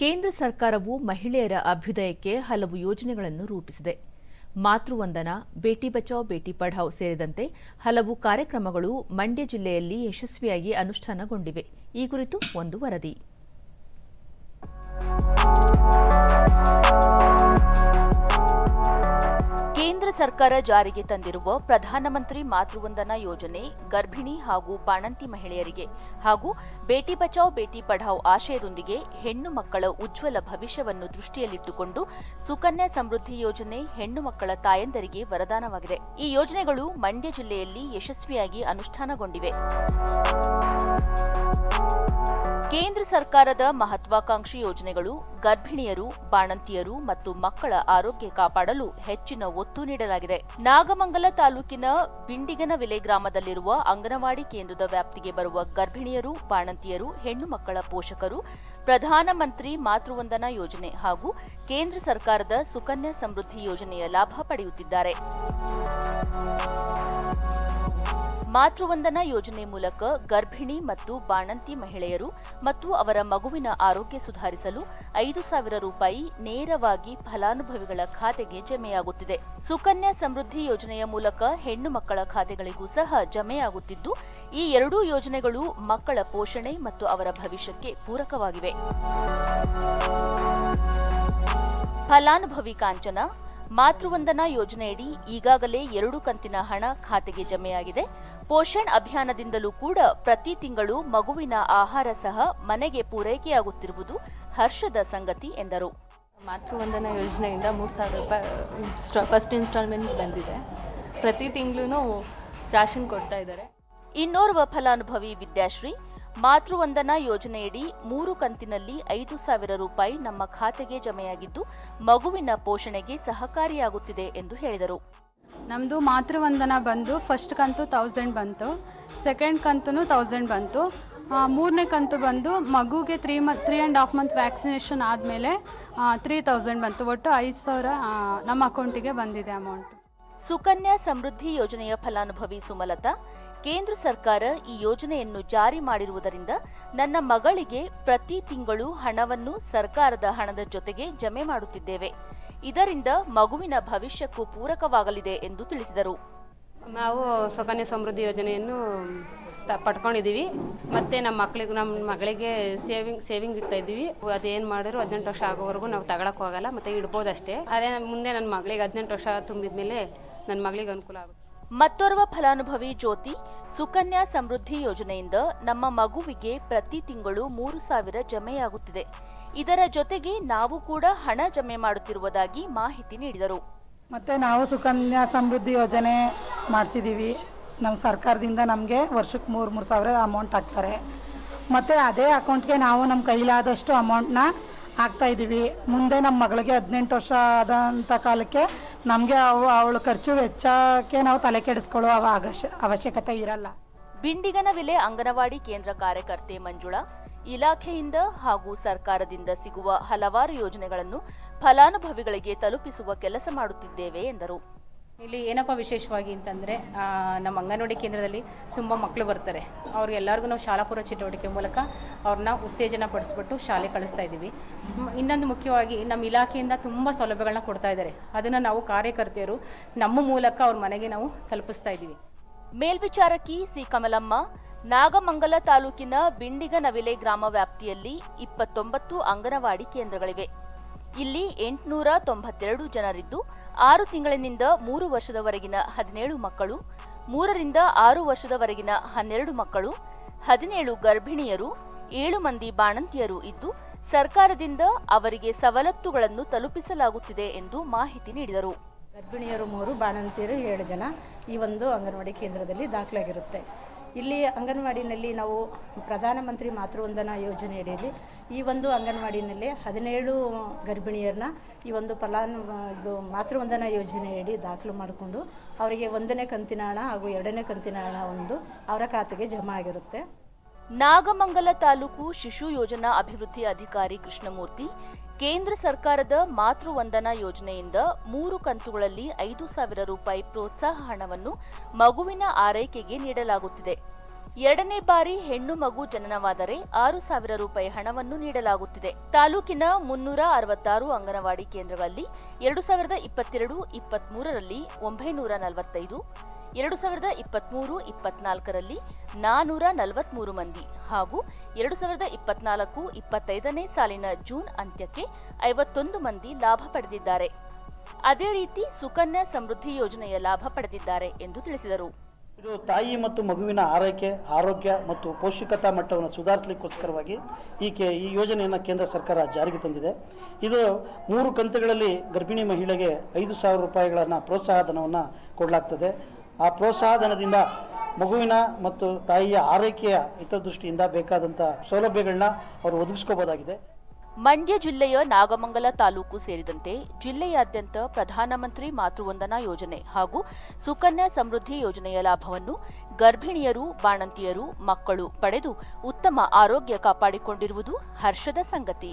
ಕೇಂದ್ರ ಸರ್ಕಾರವು ಮಹಿಳೆಯರ ಅಭ್ಯುದಯಕ್ಕೆ ಹಲವು ಯೋಜನೆಗಳನ್ನು ರೂಪಿಸಿದೆ. ಮಾತೃವಂದನ, ಬೇಟಿ ಬಚಾವ್, ಬೇಟಿ ಪಢಾವ್ ಸೇರಿದಂತೆ ಹಲವು ಕಾರ್ಯಕ್ರಮಗಳು ಮಂಡ್ಯ ಜಿಲ್ಲೆಯಲ್ಲಿ ಯಶಸ್ವಿಯಾಗಿ ಅನುಷ್ಠಾನಗೊಂಡಿವೆ. ಈ ಕುರಿತು ಒಂದು ವರದಿ. ಸರ್ಕಾರ ಜಾರಿಗೆ ತಂದಿರುವ ಪ್ರಧಾನಮಂತ್ರಿ ಮಾತೃವಂದನಾ ಯೋಜನೆ ಗರ್ಭಿಣಿ ಹಾಗೂ ಬಾಣಂತಿ ಮಹಿಳೆಯರಿಗೆ ಹಾಗೂ ಬೇಟಿ ಬಚಾವ್, ಬೇಟಿ ಪಢಾವ್ ಆಶಯದೊಂದಿಗೆ ಹೆಣ್ಣು ಮಕ್ಕಳ ಉಜ್ವಲ ಭವಿಷ್ಯವನ್ನು ದೃಷ್ಟಿಯಲ್ಲಿಟ್ಟುಕೊಂಡು ಸುಕನ್ಯಾ ಸಮೃದ್ಧಿ ಯೋಜನೆ ಹೆಣ್ಣು ಮಕ್ಕಳ ತಾಯಂದರಿಗೆ ವರದಾನವಾಗಿದೆ. ಈ ಯೋಜನೆಗಳು ಮಂಡ್ಯ ಜಿಲ್ಲೆಯಲ್ಲಿ ಯಶಸ್ವಿಯಾಗಿ ಅನುಷ್ಠಾನಗೊಂಡಿವೆ. ಕೇಂದ್ರ ಸರ್ಕಾರದ ಮಹತ್ವಾಕಾಂಕ್ಷಿ ಯೋಜನೆಗಳು ಗರ್ಭಿಣಿಯರು, ಬಾಣಂತಿಯರು ಮತ್ತು ಮಕ್ಕಳ ಆರೋಗ್ಯ ಕಾಪಾಡಲು ಹೆಚ್ಚಿನ ಒತ್ತು ನೀಡಲಾಗಿದೆ. ನಾಗಮಂಗಲ ತಾಲೂಕಿನ ಬಿಂಡಿಗನವಿಲೆ ಗ್ರಾಮದಲ್ಲಿರುವ ಅಂಗನವಾಡಿ ಕೇಂದ್ರದ ವ್ಯಾಪ್ತಿಗೆ ಬರುವ ಗರ್ಭಿಣಿಯರು, ಬಾಣಂತಿಯರು, ಹೆಣ್ಣು ಮಕ್ಕಳ ಪೋಷಕರು ಪ್ರಧಾನಮಂತ್ರಿ ಮಾತೃವಂದನಾ ಯೋಜನೆ ಹಾಗೂ ಕೇಂದ್ರ ಸರ್ಕಾರದ ಸುಕನ್ಯಾ ಸಮೃದ್ಧಿ ಯೋಜನೆಯ ಲಾಭ ಪಡೆಯುತ್ತಿದ್ದಾರೆ. ಮಾತೃವಂದನಾ ಯೋಜನೆ ಮೂಲಕ ಗರ್ಭಿಣಿ ಮತ್ತು ಬಾಣಂತಿ ಮಹಿಳೆಯರು ಮತ್ತು ಅವರ ಮಗುವಿನ ಆರೋಗ್ಯ ಸುಧಾರಿಸಲು ಐದು ಸಾವಿರ ರೂಪಾಯಿ ನೇರವಾಗಿ ಫಲಾನುಭವಿಗಳ ಖಾತೆಗೆ ಜಮೆಯಾಗುತ್ತಿದೆ. ಸುಕನ್ಯಾ ಸಮೃದ್ಧಿ ಯೋಜನೆಯ ಮೂಲಕ ಹೆಣ್ಣು ಮಕ್ಕಳ ಖಾತೆಗಳಿಗೂ ಸಹ ಜಮೆಯಾಗುತ್ತಿದ್ದು, ಈ ಎರಡೂ ಯೋಜನೆಗಳು ಮಕ್ಕಳ ಪೋಷಣೆ ಮತ್ತು ಅವರ ಭವಿಷ್ಯಕ್ಕೆ ಪೂರಕವಾಗಿವೆ. ಫಲಾನುಭವಿ ಕಾಂಚನ ಮಾತೃವಂದನಾ ಯೋಜನೆಯಡಿ ಈಗಾಗಲೇ ಎರಡು ಕಂತಿನ ಹಣ ಖಾತೆಗೆ ಜಮೆಯಾಗಿದೆ. ಪೋಷಣ್ ಅಭಿಯಾನದಿಂದಲೂ ಕೂಡ ಪ್ರತಿ ತಿಂಗಳು ಮಗುವಿನ ಆಹಾರ ಸಹ ಮನೆಗೆ ಪೂರೈಕೆಯಾಗುತ್ತಿರುವುದು ಹರ್ಷದ ಸಂಗತಿ ಎಂದರು. ಮಾತೃವಂದನಾ ಯೋಜನೆಯಿಂದ ಮೂರು ಸಾವಿರ ರೂಪಾಯಿ ಫಸ್ಟ್ ಇನ್ಸ್ಟಾಲ್ಮೆಂಟ್ ಬಂದಿದೆ. ಪ್ರತಿ ತಿಂಗಳೂ ರಾಷನ್ ಕೊಡ್ತಾ ಇದ್ದಾರೆ. ಇನ್ನೋರ್ವ ಫಲಾನುಭವಿ ವಿದ್ಯಾಶ್ರೀ ಮಾತೃವಂದನಾ ಯೋಜನೆಯಡಿ ಮೂರು ಕಂತಿನಲ್ಲಿ ಐದು ಸಾವಿರ ರೂಪಾಯಿ ನಮ್ಮ ಖಾತೆಗೆ ಜಮೆಯಾಗಿದ್ದು ಮಗುವಿನ ಪೋಷಣೆಗೆ ಸಹಕಾರಿಯಾಗುತ್ತಿದೆ ಎಂದು ಹೇಳಿದರು. ನಮ್ಮದು ಮಾತೃವಂದನ ಬಂದು ಫಸ್ಟ್ ಕಂತು ತೌಸಂಡ್ ಬಂತು ಸೆಕೆಂಡ್ ಕಂತು ತೌಸಂಡ್ ಬಂತು. ಮೂರನೇ ಕಂತು ಬಂದು ಮಗುಗೆ three month three and half month vaccination ಆದಮೇಲೆ ತ್ರೀ ತೌಸಂಡ್ ಬಂತು. ಒಟ್ಟು ಐದು ಸಾವಿರ ನಮ್ಮ ಅಕೌಂಟಿಗೆ ಬಂದಿದೆ ಅಮೌಂಟ್ ಸುಕನ್ಯಾ ಸಮೃದ್ಧಿ ಯೋಜನೆಯ ಫಲಾನುಭವಿ ಸುಮಲತಾ ಕೇಂದ್ರ ಸರ್ಕಾರ ಈ ಯೋಜನೆಯನ್ನು ಜಾರಿ ಮಾಡಿರುವುದರಿಂದ ನನ್ನ ಮಗಳಿಗೆ ಪ್ರತಿ ತಿಂಗಳು ಹಣವನ್ನು ಸರ್ಕಾರದ ಹಣದ ಜೊತೆಗೆ ಜಮೆ ಮಾಡುತ್ತಿದ್ದೇವೆ. ಇದರಿಂದ ಮಗುವಿನ ಭವಿಷ್ಯಕ್ಕೂ ಪೂರಕವಾಗಲಿದೆ ಎಂದು ತಿಳಿಸಿದರು. ನಾವು ಸುಕನ್ಯಾ ಸಮೃದ್ಧಿ ಯೋಜನೆಯನ್ನು ಪಡ್ಕೊಂಡಿದ್ದೀವಿ. ಮತ್ತು ನಮ್ಮ ಮಕ್ಕಳಿಗೆ ನಮ್ಮ ಮಗಳಿಗೆ ಸೇವಿಂಗ್ ಸೇವಿಂಗ್ ಇಡ್ತಾ ಇದ್ದೀವಿ. ಅದೇನು ಮಾಡಿದ್ರು ಹದಿನೆಂಟು ವರ್ಷ ಆಗೋವರೆಗೂ ನಾವು ತಗೊಳಕ್ಕೆ ಹೋಗಲ್ಲ, ಮತ್ತು ಇಡ್ಬೋದಷ್ಟೇ. ಅದೇ ಮುಂದೆ ನನ್ನ ಮಗಳಿಗೆ ಹದಿನೆಂಟು ವರ್ಷ ತುಂಬಿದ ಮೇಲೆ ನನ್ನ ಮಗಳಿಗೆ ಅನುಕೂಲ ಆಗುತ್ತೆ. ಮತ್ತೋರ್ವ ಫಲಾನುಭವಿ ಜ್ಯೋತಿ ಸುಕನ್ಯಾ ಸಮೃದ್ಧಿ ಯೋಜನೆಯಿಂದ ನಮ್ಮ ಮಗುವಿಗೆ ಪ್ರತಿ ತಿಂಗಳು ಮೂರು ಸಾವಿರ ಜಮೆಯಾಗುತ್ತಿದೆ. ಇದರ ಜೊತೆಗೆ ನಾವು ಕೂಡ ಹಣ ಜಮೆ ಮಾಡುತ್ತಿರುವುದಾಗಿ ಮಾಹಿತಿ ನೀಡಿದರು. ಮತ್ತೆ ನಾವು ಸುಕನ್ಯಾ ಸಮೃದ್ಧಿ ಯೋಜನೆ ಮಾಡಿಸಿದ್ದೀವಿ ನಮ್ಮ ಸರ್ಕಾರದಿಂದ ನಮಗೆ ವರ್ಷಕ್ಕೆ ಮೂರು ಮೂರು ಸಾವಿರ ಅಮೌಂಟ್ ಹಾಕ್ತಾರೆ. ಮತ್ತು ಅದೇ ಅಕೌಂಟ್ಗೆ ನಾವು ನಮ್ಮ ಕೈಲಾದಷ್ಟು ಅಮೌಂಟ್ನ ಹಾಕ್ತಾ ಇದ್ದೀವಿ ಮುಂದೆ ನಮ್ಮ ಮಗಳಿಗೆ ಹದಿನೆಂಟು ವರ್ಷ ಆದಂಥ ಕಾಲಕ್ಕೆ ನಮಗೆ ಅವು ಅವಳು ಖರ್ಚು ವೆಚ್ಚಕ್ಕೆ ನಾವು ತಲೆ ಕೆಡಿಸ್ಕೊಳ್ಳೋ ಅವ ಅವಶ್ಯ, ಅವಶ್ಯಕತೆ ಇರಲ್ಲ. ಬಿಂಡಿಗನವಿಲೆ ಅಂಗನವಾಡಿ ಕೇಂದ್ರ ಕಾರ್ಯಕರ್ತೆ ಮಂಜುಳಾ, ಇಲಾಖೆಯಿಂದ ಹಾಗೂ ಸರ್ಕಾರದಿಂದ ಸಿಗುವ ಹಲವಾರು ಯೋಜನೆಗಳನ್ನು ಫಲಾನುಭವಿಗಳಿಗೆ ತಲುಪಿಸುವ ಕೆಲಸ ಮಾಡುತ್ತಿದ್ದೇವೆ ಎಂದರು. ಇಲ್ಲಿ ಏನಪ್ಪ ವಿಶೇಷವಾಗಿ ಅಂತಂದರೆ ನಮ್ಮ ಅಂಗನವಾಡಿ ಕೇಂದ್ರದಲ್ಲಿ ತುಂಬ ಮಕ್ಕಳು ಬರ್ತಾರೆ. ಅವ್ರಿಗೆಲ್ಲರಿಗೂ ನಾವು ಶಾಲಾಪೂರ್ವ ಚಟುವಟಿಕೆ ಮೂಲಕ ಅವ್ರನ್ನ ಉತ್ತೇಜನ ಪಡಿಸ್ಬಿಟ್ಟು ಶಾಲೆ ಕಳಿಸ್ತಾ ಇದ್ದೀವಿ. ಇನ್ನೊಂದು ಮುಖ್ಯವಾಗಿ ನಮ್ಮ ಇಲಾಖೆಯಿಂದ ತುಂಬ ಸೌಲಭ್ಯಗಳನ್ನ ಕೊಡ್ತಾ ಇದ್ದಾರೆ. ಅದನ್ನು ನಾವು ಕಾರ್ಯಕರ್ತೆಯರು ನಮ್ಮ ಮೂಲಕ ಅವ್ರ ಮನೆಗೆ ನಾವು ತಲುಪಿಸ್ತಾ ಇದ್ದೀವಿ. ಮೇಲ್ವಿಚಾರಕಿ ಸಿ ಕಮಲಮ್ಮ, ನಾಗಮಂಗಲ ತಾಲೂಕಿನ ಬಿಂಡಿಗನವಿಲೆ ಗ್ರಾಮ ವ್ಯಾಪ್ತಿಯಲ್ಲಿ ಇಪ್ಪತ್ತೊಂಬತ್ತು ಅಂಗನವಾಡಿ ಕೇಂದ್ರಗಳಿವೆ. ಇಲ್ಲಿ ಎಂಟುನೂರ ತೊಂಬತ್ತೆರಡು ಜನರಿದ್ದು ಆರು ತಿಂಗಳಿನಿಂದ ಮೂರು ವರ್ಷದವರೆಗಿನ ಹದಿನೇಳು ಮಕ್ಕಳು, ಮೂರರಿಂದ ಆರು ವರ್ಷದವರೆಗಿನ ಹನ್ನೆರಡು ಮಕ್ಕಳು, ಹದಿನೇಳು ಗರ್ಭಿಣಿಯರು, ಏಳು ಮಂದಿ ಬಾಣಂತಿಯರು ಇದ್ದು, ಸರ್ಕಾರದಿಂದ ಅವರಿಗೆ ಸವಲತ್ತುಗಳನ್ನು ತಲುಪಿಸಲಾಗುತ್ತಿದೆ ಎಂದು ಮಾಹಿತಿ ನೀಡಿದರು. ಗರ್ಭಿಣಿಯರು ಮೂರು, ಬಾಣಂತಿಯರು ಏಳು ಜನ ಈ ಒಂದು ಅಂಗನವಾಡಿ ಕೇಂದ್ರದಲ್ಲಿ ದಾಖಲಾಗಿರುತ್ತೆ. ಇಲ್ಲಿ ಅಂಗನವಾಡಿನಲ್ಲಿ ನಾವು ಪ್ರಧಾನಮಂತ್ರಿ ಮಾತೃವಂದನಾ ಯೋಜನೆ ಅಡಿಯಲ್ಲಿ ಈ ಒಂದು ಅಂಗನವಾಡಿನಲ್ಲಿ ಹದಿನೇಳು ಗರ್ಭಿಣಿಯರನ್ನ ಈ ಒಂದು ಫಲಾನು, ಇದು ಮಾತೃವಂದನಾ ಯೋಜನೆಯಡಿ ದಾಖಲು ಮಾಡಿಕೊಂಡು ಅವರಿಗೆ ಒಂದನೇ ಕಂತಿನ ಹಣ ಹಾಗೂ ಎರಡನೇ ಕಂತಿನ ಹಣ ಒಂದು ಅವರ ಖಾತೆಗೆ ಜಮಾ ಆಗಿರುತ್ತೆ. ನಾಗಮಂಗಲ ತಾಲೂಕು ಶಿಶು ಯೋಜನಾ ಅಭಿವೃದ್ಧಿ ಅಧಿಕಾರಿ ಕೃಷ್ಣಮೂರ್ತಿ ಕೇಂದ್ರ ಸರ್ಕಾರದ ಮಾತೃವಂದನಾ ಯೋಜನೆಯಿಂದ ಮೂರು ಕಂತುಗಳಲ್ಲಿ ಐದು ಸಾವಿರ ರೂಪಾಯಿ ಪ್ರೋತ್ಸಾಹ ಹಣವನ್ನು ಮಗುವಿನ ಆರೈಕೆಗೆ ನೀಡಲಾಗುತ್ತಿದೆ. ಎರಡನೇ ಬಾರಿ ಹೆಣ್ಣು ಮಗು ಜನನವಾದರೆ ಆರು ಸಾವಿರ ರೂಪಾಯಿ ಹಣವನ್ನು ನೀಡಲಾಗುತ್ತಿದೆ. ತಾಲೂಕಿನ ಮುನ್ನೂರ ಅರವತ್ತಾರು ಅಂಗನವಾಡಿ ಕೇಂದ್ರಗಳಲ್ಲಿ ಎರಡು ಸಾವಿರದ ಇಪ್ಪತ್ತೆರಡು, ಇಪ್ಪತ್ಮೂರರಲ್ಲಿ ಒಂಬೈನೂರ ನಲವತ್ತೈದು ಎರಡು ಸಾವಿರದ ಇಪ್ಪತ್ಮೂರು ಇಪ್ಪತ್ನಾಲ್ಕರಲ್ಲಿ ನಾನೂರ ನಲವತ್ಮೂರು ಮಂದಿ ಹಾಗೂ ಎರಡು ಸಾವಿರದ ಇಪ್ಪತ್ನಾಲ್ಕು ಇಪ್ಪತ್ತೈದನೇ ಸಾಲಿನ ಜೂನ್ ಅಂತ್ಯಕ್ಕೆ ಐವತ್ತೊಂದು ಮಂದಿ ಲಾಭ ಪಡೆದಿದ್ದಾರೆ. ಅದೇ ರೀತಿ ಸುಕನ್ಯಾ ಸಮೃದ್ಧಿ ಯೋಜನೆಯ ಲಾಭ ಪಡೆದಿದ್ದಾರೆ ಎಂದು ತಿಳಿಸಿದರು. ಇದು ತಾಯಿ ಮತ್ತು ಮಗುವಿನ ಆರೈಕೆ, ಆರೋಗ್ಯ ಮತ್ತು ಪೌಷ್ಟಿಕತಾ ಮಟ್ಟವನ್ನು ಸುಧಾರಿಸಲಿಕ್ಕೋಸ್ಕರವಾಗಿ ಈಕೆ ಈ ಯೋಜನೆಯನ್ನು ಕೇಂದ್ರ ಸರ್ಕಾರ ಜಾರಿಗೆ ತಂದಿದೆ. ಇದು ಮೂರು ಕಂತುಗಳಲ್ಲಿ ಗರ್ಭಿಣಿ ಮಹಿಳೆಗೆ ಐದು ಸಾವಿರ ರೂಪಾಯಿಗಳನ್ನು ಪ್ರೋತ್ಸಾಹಧನವನ್ನು ಕೊಡಲಾಗ್ತದೆ. ಆ ಪ್ರೋತ್ಸಾಹಧನದಿಂದ ಮಗುವಿನ ಮತ್ತು ತಾಯಿಯ ಆರೈಕೆಯ ಹಿತದೃಷ್ಟಿಯಿಂದ ಬೇಕಾದಂತಹ ಸೌಲಭ್ಯಗಳನ್ನ ಅವರು ಒದಗಿಸ್ಕೋಬೋದಾಗಿದೆ. ಮಂಡ್ಯ ಜಿಲ್ಲೆಯ ನಾಗಮಂಗಲ ತಾಲೂಕು ಸೇರಿದಂತೆ ಜಿಲ್ಲೆಯಾದ್ಯಂತ ಪ್ರಧಾನಮಂತ್ರಿ ಮಾತೃವಂದನಾ ಯೋಜನೆ ಹಾಗೂ ಸುಕನ್ಯಾ ಸಮೃದ್ಧಿ ಯೋಜನೆಯ ಲಾಭವನ್ನು ಗರ್ಭಿಣಿಯರು, ಬಾಣಂತಿಯರು, ಮಕ್ಕಳು ಪಡೆದು ಉತ್ತಮ ಆರೋಗ್ಯ ಕಾಪಾಡಿಕೊಂಡಿರುವುದು ಹರ್ಷದ ಸಂಗತಿ.